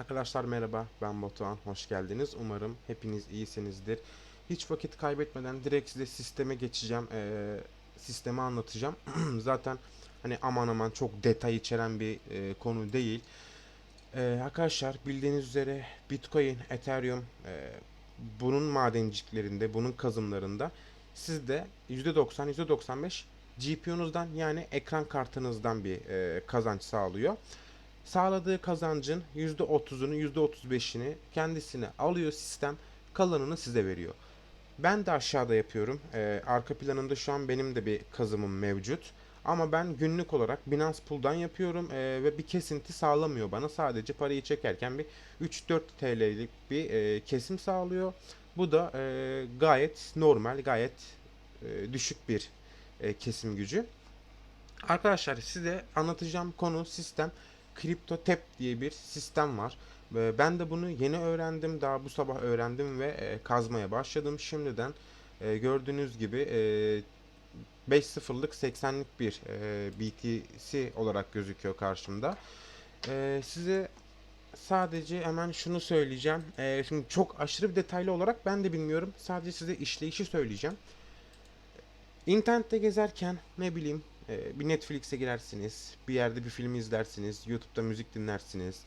Arkadaşlar merhaba ben Batuhan hoş geldiniz. Umarım hepiniz iyisinizdir. Hiç vakit kaybetmeden direkt size sisteme geçeceğim ee, sistemi anlatacağım. Zaten hani aman aman çok detay içeren bir e, konu değil. Ee, arkadaşlar bildiğiniz üzere Bitcoin, Ethereum e, bunun madenciklerinde bunun kazımlarında sizde %90 %95 GPU'nuzdan yani ekran kartınızdan bir e, kazanç sağlıyor sağladığı kazancın %30'unu %35'ini kendisine alıyor sistem kalanını size veriyor. Ben de aşağıda yapıyorum. Ee, arka planında şu an benim de bir kazımım mevcut. Ama ben günlük olarak Binance Pool'dan yapıyorum ee, ve bir kesinti sağlamıyor bana. Sadece parayı çekerken bir 3-4 TL'lik bir e, kesim sağlıyor. Bu da e, gayet normal, gayet e, düşük bir e, kesim gücü. Arkadaşlar size anlatacağım konu sistem. CryptoTap diye bir sistem var. Ve Ben de bunu yeni öğrendim. Daha bu sabah öğrendim ve e, kazmaya başladım. Şimdiden e, gördüğünüz gibi e, 5.0'lık 80'lik bir e, BTC olarak gözüküyor karşımda. Size sadece hemen şunu söyleyeceğim. Şimdi çok aşırı bir detaylı olarak ben de bilmiyorum. Sadece size işleyişi söyleyeceğim. İnternette gezerken ne bileyim bir Netflix'e girersiniz, bir yerde bir film izlersiniz, YouTube'da müzik dinlersiniz,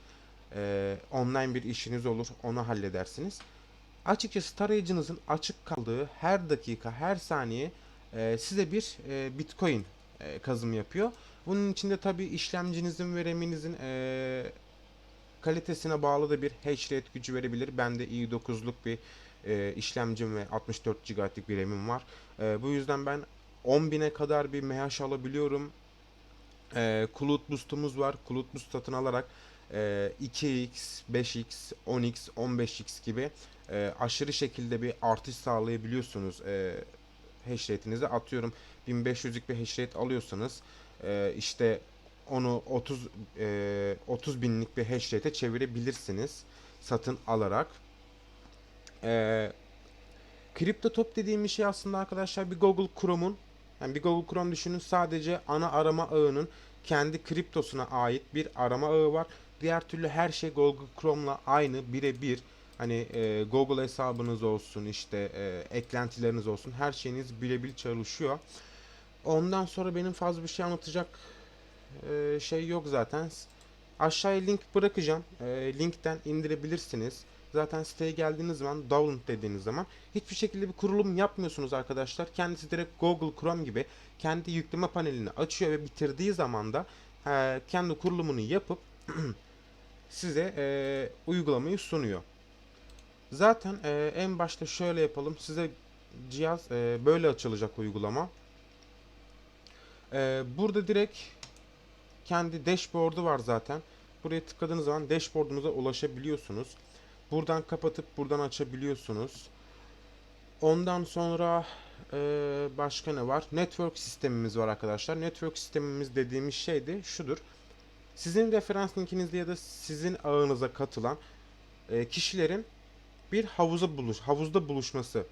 e, online bir işiniz olur, onu halledersiniz. Açıkçası tarayıcınızın açık kaldığı her dakika, her saniye e, size bir e, Bitcoin e, kazım yapıyor. Bunun içinde tabii işlemcinizin ve RAM'inizin kalitesine bağlı da bir hash rate gücü verebilir. Bende i9'luk bir işlemcim ve 64 GB'lık bir RAM'im var. Bu yüzden ben 10.000'e kadar bir MH alabiliyorum. E, Cloud Boost'umuz var. Cloud Boost satın alarak e, 2x, 5x, 10x, 15x gibi e, aşırı şekilde bir artış sağlayabiliyorsunuz. E, hash rate'inize atıyorum 1500'lük bir hash rate alıyorsanız e, işte onu 30 e, 30 binlik bir hash rate'e çevirebilirsiniz satın alarak. E, CryptoTop dediğimiz şey aslında arkadaşlar bir Google Chrome'un yani bir Google Chrome düşünün sadece ana arama ağının kendi kriptosuna ait bir arama ağı var. Diğer türlü her şey Google Chrome'la aynı birebir. Hani e, Google hesabınız olsun işte e, eklentileriniz olsun her şeyiniz birebir çalışıyor. Ondan sonra benim fazla bir şey anlatacak e, şey yok zaten. Aşağıya link bırakacağım. E, linkten indirebilirsiniz. Zaten siteye geldiğiniz zaman download dediğiniz zaman hiçbir şekilde bir kurulum yapmıyorsunuz arkadaşlar. Kendisi direkt Google Chrome gibi kendi yükleme panelini açıyor ve bitirdiği zaman da e, kendi kurulumunu yapıp size e, uygulamayı sunuyor. Zaten e, en başta şöyle yapalım. Size cihaz e, böyle açılacak uygulama. E, burada direkt kendi dashboard'u var zaten. Buraya tıkladığınız zaman dashboard'unuza ulaşabiliyorsunuz. Buradan kapatıp buradan açabiliyorsunuz. Ondan sonra e, başka ne var? Network sistemimiz var arkadaşlar. Network sistemimiz dediğimiz şey de şudur. Sizin referans linkinizde ya da sizin ağınıza katılan e, kişilerin bir havuza buluş, havuzda buluşması.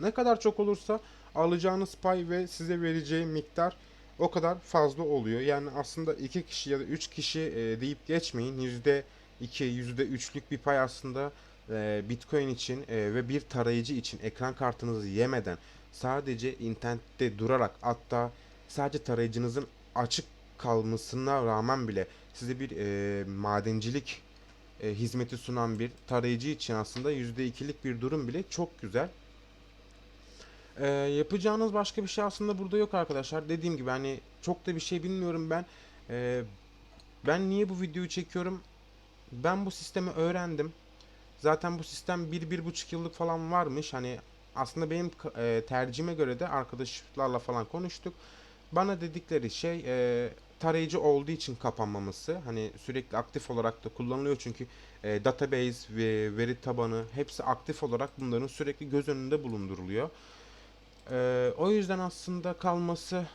Ne kadar çok olursa alacağınız pay ve size vereceği miktar o kadar fazla oluyor. Yani aslında iki kişi ya da üç kişi e, deyip geçmeyin. Yüzde 2, %3'lük bir pay aslında e, Bitcoin için e, ve bir tarayıcı için ekran kartınızı yemeden sadece internette durarak hatta sadece tarayıcınızın açık kalmasına rağmen bile size bir e, madencilik e, hizmeti sunan bir tarayıcı için aslında %2'lik bir durum bile çok güzel. E, yapacağınız başka bir şey aslında burada yok arkadaşlar. Dediğim gibi hani çok da bir şey bilmiyorum ben. E, ben niye bu videoyu çekiyorum? Ben bu sistemi öğrendim. Zaten bu sistem 1-1,5 yıllık falan varmış. Hani aslında benim e, tercihime göre de arkadaşlarla falan konuştuk. Bana dedikleri şey e, tarayıcı olduğu için kapanmaması. Hani sürekli aktif olarak da kullanılıyor çünkü e, database ve veri tabanı hepsi aktif olarak bunların sürekli göz önünde bulunduruluyor. E, o yüzden aslında kalması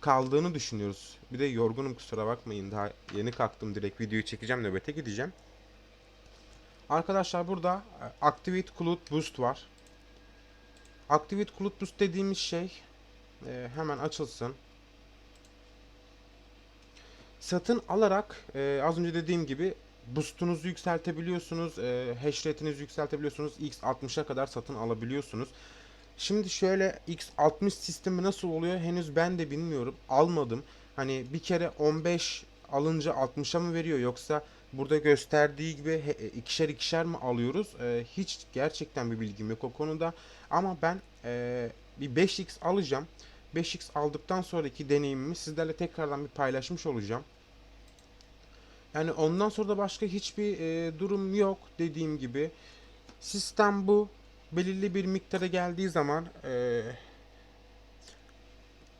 kaldığını düşünüyoruz. Bir de yorgunum kusura bakmayın. Daha yeni kalktım direkt videoyu çekeceğim nöbete gideceğim. Arkadaşlar burada e, Activate Cloud Boost var. Activate Cloud Boost dediğimiz şey e, hemen açılsın. satın alarak e, az önce dediğim gibi boost'unuzu yükseltebiliyorsunuz, e, hash rate'inizi yükseltebiliyorsunuz, x60'a kadar satın alabiliyorsunuz. Şimdi şöyle x60 sistemi nasıl oluyor henüz ben de bilmiyorum. Almadım. Hani bir kere 15 alınca 60'a mı veriyor yoksa burada gösterdiği gibi e, ikişer ikişer mi alıyoruz? E, hiç gerçekten bir bilgim yok o konuda. Ama ben e, bir 5x alacağım. 5x aldıktan sonraki deneyimimi sizlerle tekrardan bir paylaşmış olacağım. Yani ondan sonra da başka hiçbir e, durum yok dediğim gibi. Sistem bu. Belirli bir miktara geldiği zaman e,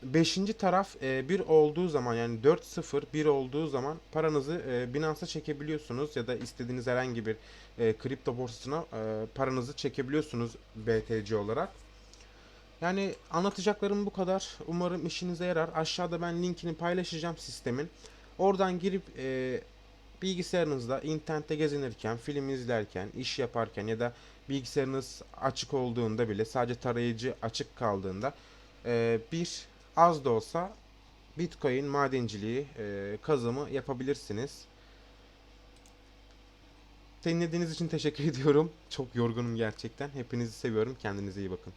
beşinci taraf e, bir olduğu zaman yani 4-0 1 olduğu zaman paranızı e, Binance'a çekebiliyorsunuz ya da istediğiniz herhangi bir e, kripto borsasına e, paranızı çekebiliyorsunuz BTC olarak. Yani anlatacaklarım bu kadar. Umarım işinize yarar. Aşağıda ben linkini paylaşacağım sistemin. Oradan girip e, bilgisayarınızda internette gezinirken, film izlerken, iş yaparken ya da bilgisayarınız açık olduğunda bile sadece tarayıcı açık kaldığında e, bir az da olsa Bitcoin madenciliği e, kazımı yapabilirsiniz. Dinlediğiniz için teşekkür ediyorum. Çok yorgunum gerçekten. Hepinizi seviyorum. Kendinize iyi bakın.